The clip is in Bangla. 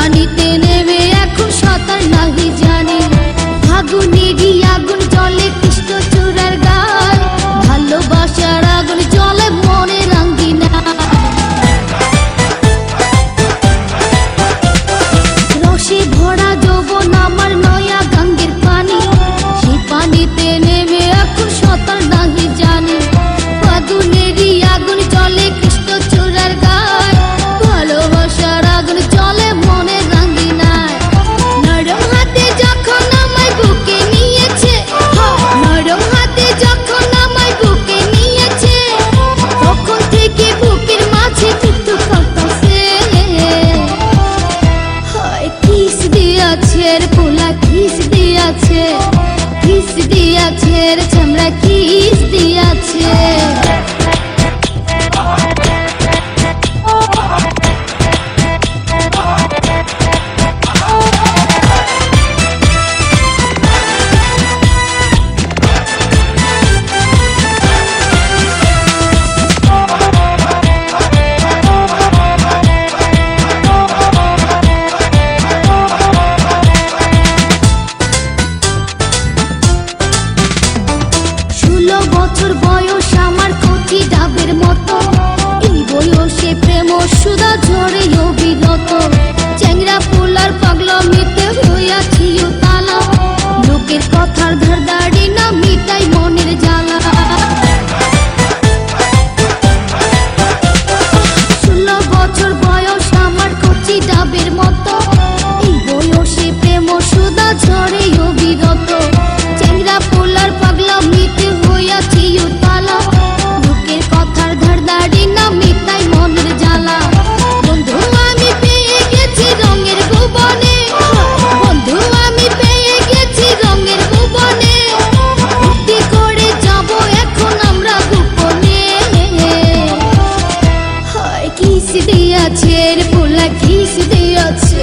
পানিতে নেমে এখন সাঁতার নাহি জানি। ফাগুনেরই আগুন দিয়াছে রে পোলা কিস দিয়াছে কিস দিয়াছে রে চামড়া কিস দিয়াছে। ঝরে অবিরত চ্যাংরা পোলার পাগলা মিটে হইয়াছি উতালা লোকের কথার ধার দাড়ি না মিটাই মনের জ্বালা। বন্ধু, আমি পেয়ে গেছি রঙের ভুবনে বন্ধু, আমি পেয়ে গেছি রঙের ভুবনে ভর্তি করে যাব এখন আমরা গোপনে? হায় কিস দিয়াছে রে পোলা কিস দিয়াছে।